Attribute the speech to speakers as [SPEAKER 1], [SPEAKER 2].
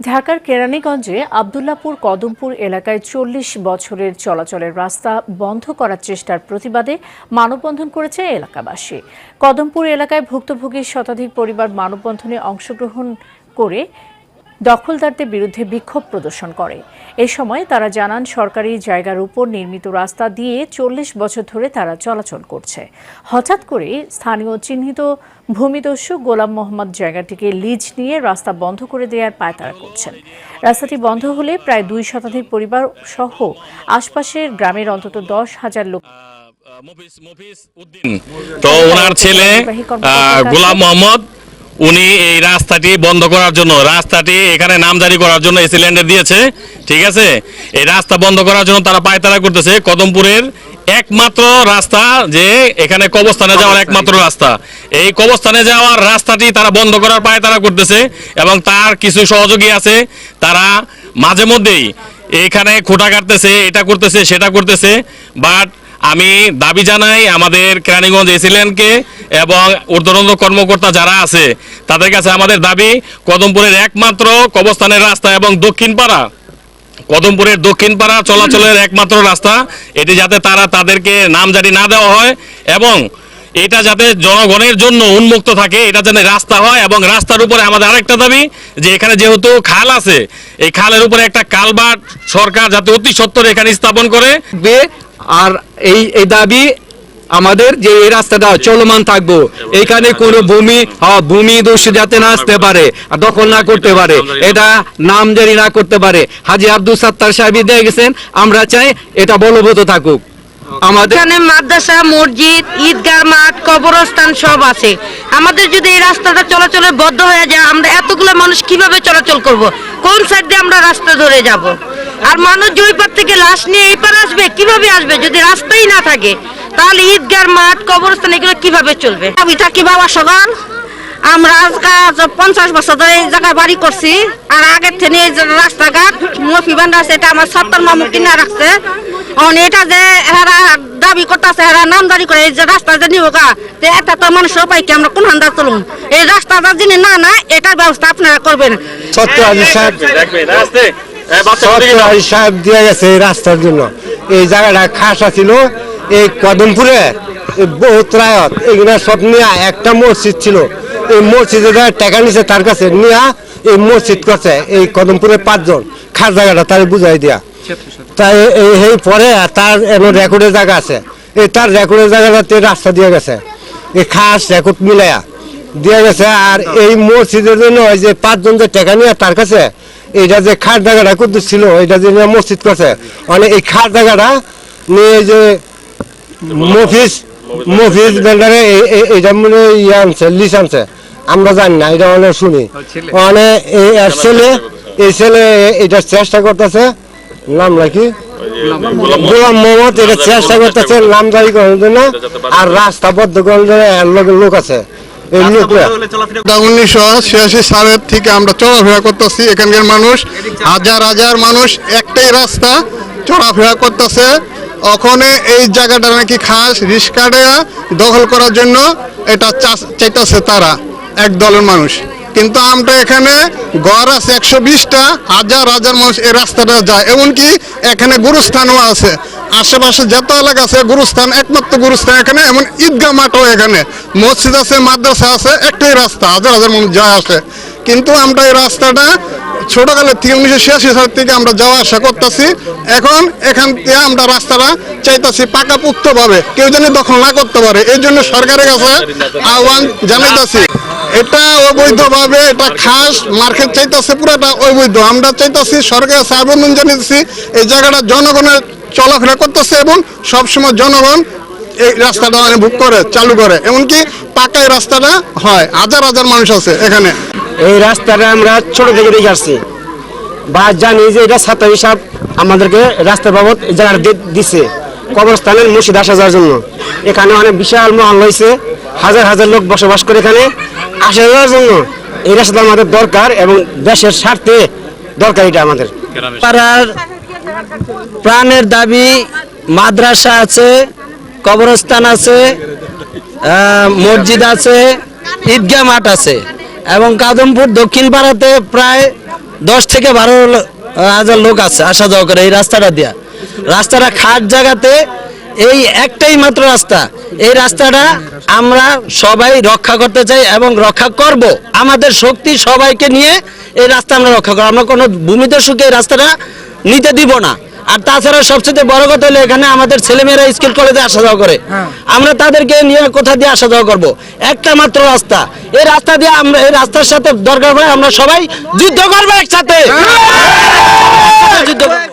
[SPEAKER 1] ঢাকার কেরানীগঞ্জে আবদুল্লাপুর কদমপুর এলাকায় চল্লিশ বছরের চলাচলের রাস্তা বন্ধ করার চেষ্টার প্রতিবাদে মানববন্ধন করেছে এলাকাবাসী। কদমপুর এলাকায় ভুক্তভোগীর শতাধিক পরিবার মানববন্ধনে অংশগ্রহণ করে দখলদারদের বিরুদ্ধে বিক্ষোভ প্রদর্শন করে। এ সময় তারা জানান সরকারি জায়গার উপর নির্মিত রাস্তা দিয়ে চল্লিশ বছর ধরে তারা চলাচল করছে। হঠাৎ করে স্থানীয় চিহ্নিত ভূমিদস্যু গোলাম মোহাম্মদ জায়গাটিকে লিজ নিয়ে রাস্তা বন্ধ করে দেওয়ার পায়তারা করছেন। রাস্তাটি বন্ধ হলে প্রায় দুই শতাধিক পরিবার সহ আশপাশের গ্রামের অন্তত দশ হাজার লোক
[SPEAKER 2] তো ওনার ছেলে গোলাম মোহাম্মদ উনি এই রাস্তাটি বন্ধ করার জন্য রাস্তাটি এখানে নামজারি করার জন্য সিলিন্ডার দিয়েছে ঠিক আছে? এই রাস্তা বন্ধ করার জন্য তারা পায়তারা করতেছে কদমপুরের একমাত্র রাস্তা যে এখানে কবস্থানে যাওয়ার একমাত্র রাস্তা। এই কবস্থানে যাওয়ার রাস্তাটি তারা বন্ধ করার পায়তারা করতেছে এবং তার কিছু সহযোগী আছে তারা মাঝে মধ্যেই এখানে খোটা কাটতেছে এটা করতেছে সেটা করতেছে বাট আমি দাবি জানাই আমাদের কেরানীগঞ্জ এসিলেনকে এবং ঊর্ধ্বতন কর্মকর্তা যারা আছে, তাদের কাছে আমাদের দাবি, কদমপুরের একমাত্র কবস্থানের রাস্তা এবং দক্ষিণ পাড়া কদমপুরের দক্ষিণ পাড়া চলাচলের একমাত্র রাস্তা, এটি যাতে তারা তাদেরকে নামজারি না দেওয়া হয় এবং এটা যাতে জনগণের জন্য উন্মুক্ত থাকে, এটা যেন রাস্তা হয় এবং রাস্তার উপরে আমাদের আরেকটা দাবি যে এখানে যেহেতু খাল আছে, এই খালের উপরে একটা কালবাট সরকার যাতে অতি সত্তর এখানে স্থাপন করে।
[SPEAKER 3] আর এই এই দাবি আমাদের যে এই রাস্তাটা চলমান থাকব এখানে কোনো ভূমি হ্যাঁ, ভূমি দোষ যাতে না আসতে পারে দখল না করতে পারে এটা নামজারি না করতে পারে। হাজি আব্দুল সাত্তার সাহেব দিয়ে গেছেন আমরা চাই এটা বলবৎ থাকুক। আমাদের
[SPEAKER 4] এখানে মাদ্রাসা মসজিদ ঈদগাহ মাঠ কবরস্থান সব আছে। আমাদের যদি এই রাস্তাটা চলাচলে বদ্ধ হয়ে যায় আমরা এতগুলো মানুষ কীভাবে চলাচল করব? কোন সাইড দিয়ে আমরা রাস্তা ধরে যাব? আর মানুষ যে ওই পার থেকে লাশ নিয়ে এই পার আসবে কীভাবে আসবে? যদি রাস্তাই না থাকে তাহলে ঈদগার মাঠ কবরস্থান এগুলো কীভাবে চলবে? আমি থাকি বাবা সবার আমরা আজ পঞ্চাশ বছর ধরে এই জায়গায় বাড়ি করছি। আর আগের থেকে এই রাস্তাঘাট মফি বান্ধা আছে এটা আমার সত্তর মামু কিনা রাখছে। অন এটা যে হেরা দাবি করতেছে হেরা নামদারি করে এই যে রাস্তা যে নিব গা তো এটা তো মানুষ সবাই কি? আমরা কোন হান্দা চলুন এই রাস্তাটা যিনি না না এটার ব্যবস্থা আপনারা করবেন।
[SPEAKER 5] হাজি সাহেব দিয়ে গেছে এই রাস্তার জন্য। এই জায়গাটা খাসা ছিল এই কদমপুরে বহুত রায়ত এগুলো সব নিয়ে একটা মসজিদ ছিল। এই মসজিদে টাকা নিছে তার কাছে নিয়ে এই মসজিদ করছে, এই কদমপুরে পাঁচজন। খাস জায়গাটা তার বুঝাই দিয়া। তাই এই পরে তার এমন রেকর্ডের জায়গা আছে। এই তার রেকর্ডের জায়গাটাতে রাস্তা দিয়ে গেছে। এই খাস রেকর্ড মিলাইয়া। দিয়ে গেছে আর এই মসজিদের জন্য ওই যে পাঁচজন যে টাকা নিয়ে তার কাছে এইটা যে খাট জায়গাটা করতে ছিল এটা যে মসজিদ করছে মানে এই খাট জায়গাটা নিয়ে এই যে মফিস মফিস বেন্ডারে এটা মানে ইয়ে আনছে লিস আনছে। আমরা জানি না এটা অনেক শুনি। মানে এই ছেলে এই ছেলে এটা চেষ্টা করতেছে নাম নাকি গোলাম মোহাম্মদ। এটা চেষ্টা করতেছে নামজারি করার জন্য আর রাস্তা বদ্ধ করার জন্য লোক আছে।
[SPEAKER 6] উনিশশো ছিয়াশি সালের থেকে আমরা চলাফেরা করতেছি এখানকার মানুষ। হাজার হাজার মানুষ একটাই রাস্তা চলাফেরা করতেছে। ওখানে এই জায়গাটা নাকি খাস রিস্কাটে দখল করার জন্য এটা চাইতেছে তারা এক দলের মানুষ। কিন্তু আমরা এখানে গড় আছে একশো বিশটা হাজার হাজার মানুষ এই রাস্তাটা যায়। এমনকি এখানে গুরুস্থানও আছে। আশেপাশে যত এলাকা আছে, গুরুস্থান, একমাত্র গুরুস্থান এখানে, এমন ঈদগাহ মাঠও এখানে। মসজিদ আছে, মাদ্রাসা আছে, একটাই রাস্তা, হাজার হাজার মানুষ যায় আসে। কিন্তু আমরা এই রাস্তাটা ছোটকালের থেকে, উনিশশো ছিয়াশি সাল থেকে আমরা যাওয়া আসা করতেছি। এখন এখান থেকে আমরা রাস্তাটা চাইতেছি পাকাপুক্ত ভাবে কেউ যেন দখল না করতে পারে। এই জন্য সরকারের কাছে আহ্বান জানাইতেছি। এটা অবৈধভাবে, এটা খাস, মার্কেট চাইতেছে পুরোটা অবৈধ। আমরা চাইতেছি সরকারের আবেদন জানিয়েছি এই জায়গাটা জনগণের চলাফেরা করতেছে এবং সবসময় জনগণ এই রাস্তাটা মানে বুক করে চালু করে। এমনকি পাকা এই রাস্তাটা হয় হাজার হাজার মানুষ আছে এখানে।
[SPEAKER 5] এই রাস্তাটা আমরা ছোট থেকে দেখে আসছি। বা জানি যে এটা ছাত্র হিসাব আমাদেরকে রাস্তা বাবদ এই জায়গাটা দিছে। কবরস্থানের মুর্শিদ আসা যাওয়ার জন্য। এখানে অনেক বিশাল মহল হয়েছে হাজার হাজার লোক বসবাস করে এখানে আসা যাওয়ার জন্য। এই রাস্তাটা আমাদের দরকার এবং দেশের স্বার্থে দরকার এটা আমাদের।
[SPEAKER 7] পাড়ার প্রাণের দাবি, মাদ্রাসা আছে, কবরস্থান আছে মসজিদ আছে, ঈদগাহ মাঠ আছে। এবং কাদমপুর দক্ষিণ পাড়াতে প্রায় দশ থেকে বারো হাজার লোক আছে, আসা যাওয়া করে এই রাস্তাটা দিয়া। রাস্তাটা খাট জায়গাতে এই একটাই মাত্র রাস্তা। এই রাস্তাটা আমরা সবাই রক্ষা করতে চাই এবং রক্ষা করব। আমাদের শক্তি সবাইকে নিয়ে এই রাস্তা আমরা রক্ষা করব। আমরা কোনো ভূমিতে ভূমিদস্যুকে এই রাস্তাটা নিতে দিব না। আর তাছাড়া সবচেয়ে বড় কথা হলো এখানে আমাদের ছেলেমেয়েরা স্কুল কলেজে আসা যাওয়া করে। আমরা তাদেরকে নিয়ে কোথা দিয়ে আসা যাওয়া করব? একটা মাত্র রাস্তা। এই রাস্তা দিয়ে আমরা এই রাস্তার সাথে দরকার হয় আমরা সবাই যুদ্ধ করব একসাথে। যুদ্ধ করব।